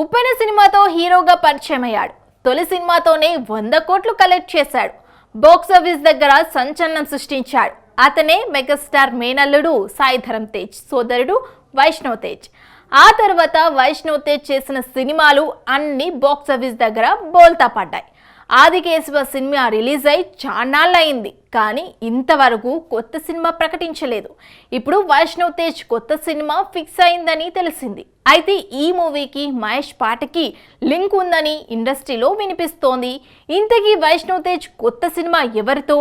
ఉప్పెన సినిమాతో హీరోగా పరిచయం అయ్యాడు తొలి సినిమాతోనే వంద కోట్లు కలెక్ట్ చేశాడు. బాక్స్ ఆఫీస్ దగ్గర సంచలనం సృష్టించాడు. అతనే మెగాస్టార్ మేనల్లుడు సాయిధరం తేజ్ సోదరుడు వైష్ణవ్ తేజ్. ఆ తర్వాత వైష్ణవ్ తేజ్ చేసిన సినిమాలు అన్ని బాక్స్ ఆఫీస్ దగ్గర బోల్తా పడ్డాయి. ఆదికేశవ సినిమా రిలీజ్ అయి చాన్నాళ్ళయింది. కానీ ఇంతవరకు కొత్త సినిమా ప్రకటించలేదు. ఇప్పుడు వైష్ణవ్ తేజ్ కొత్త సినిమా ఫిక్స్ అయిందని తెలిసింది. అయితే ఈ మూవీకి మహేష్ పాటకి లింక్ ఉందని ఇండస్ట్రీలో వినిపిస్తోంది. ఇంతకీ వైష్ణవ్ తేజ్ కొత్త సినిమా ఎవరితో?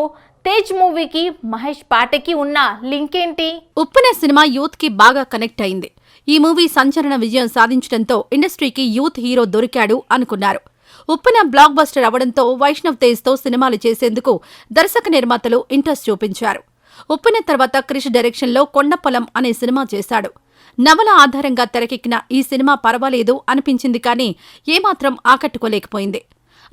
తేజ్ మూవీకి మహేష్ పాటకి ఉన్న లింక్ ఏంటి? ఉప్పునే సినిమా యూత్కి బాగా కనెక్ట్ అయింది. ఈ మూవీ సంచలన విజయం సాధించడంతో ఇండస్ట్రీకి యూత్ హీరో దొరికాడు అనుకున్నారు. ఉప్పెన బ్లాక్ బస్టర్ అవడంతో వైష్ణవ్ తేజ్తో సినిమాలు చేసేందుకు దర్శక నిర్మాతలు ఇంట్రెస్ట్ చూపించారు. ఉప్పెన తర్వాత క్రిష్ డైరెక్షన్లో కొండపొలం అనే సినిమా చేశాడు. నవల ఆధారంగా తెరకెక్కిన ఈ సినిమా పర్వాలేదు అనిపించింది కానీ ఏమాత్రం ఆకట్టుకోలేకపోయింది.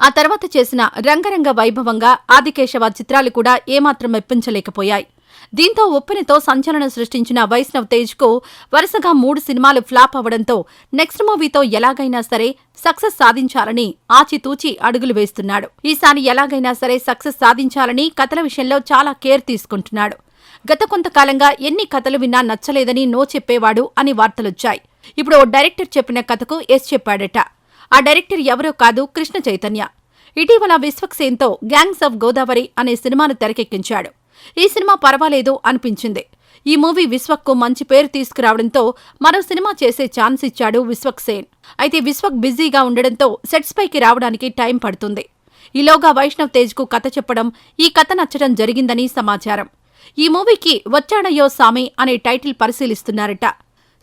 ఆ తర్వాత చేసిన రంగరంగ వైభవంగా ఆదికేశవ చిత్రాలు కూడా ఏమాత్రం మెప్పించలేకపోయాయి. దీంతో ఉప్పెనతో సంచలనం సృష్టించిన వైష్ణవ్ తేజ్కు వరుసగా మూడు సినిమాలు ఫ్లాప్ అవడంతో నెక్స్ట్ మూవీతో ఎలాగైనా సరే సక్సెస్ సాధించాలని ఆచితూచి అడుగులు వేస్తున్నాడు. ఈసారి ఎలాగైనా సరే సక్సెస్ సాధించాలని కథల విషయంలో చాలా కేర్ తీసుకుంటున్నాడు. గత కొంతకాలంగా ఎన్ని కథలు విన్నా నచ్చలేదని నో చెప్పేవాడు అని వార్తలొచ్చాయి. ఇప్పుడు ఓ డైరెక్టర్ చెప్పిన కథకు ఎస్ చెప్పాడట. ఆ డైరెక్టర్ ఎవరో కాదు కృష్ణ చైతన్య. ఇటీవల విశ్వక్సేన్తో గ్యాంగ్స్ ఆఫ్ గోదావరి అనే సినిమాను తెరకెక్కించాడు. ఈ సినిమా పర్వాలేదు అనిపించింది. ఈ మూవీ విశ్వక్కు మంచి పేరు తీసుకురావడంతో మరో సినిమా చేసే ఛాన్స్ ఇచ్చాడు విశ్వక్సేన్ అయితే విశ్వక్ బిజీగా ఉండడంతో సెట్స్ పైకి రావడానికి టైం పడుతుంది. ఈలోగా వైష్ణవ్ తేజ్కు కథ చెప్పడం ఈ కథ నచ్చడం జరిగిందని సమాచారం. ఈ మూవీకి వచ్చాడయ్యో సామి అనే టైటిల్ పరిశీలిస్తున్నారట.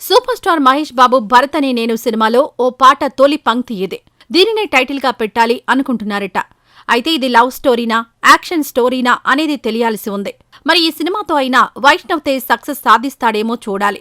సూపర్ స్టార్ మహేష్ బాబు భరత్ అనే నేను సినిమాలో ఓ పాట తొలి పంక్తి ఇదే. దీనినే టైటిల్గా పెట్టాలి అనుకుంటున్నారట. అయితే ఇది లవ్ స్టోరీనా యాక్షన్ స్టోరీనా అనేది తెలియాల్సి ఉంది. మరి ఈ సినిమాతో అయినా వైష్ణవ్ తేజ్ సక్సెస్ సాధిస్తాడేమో చూడాలి.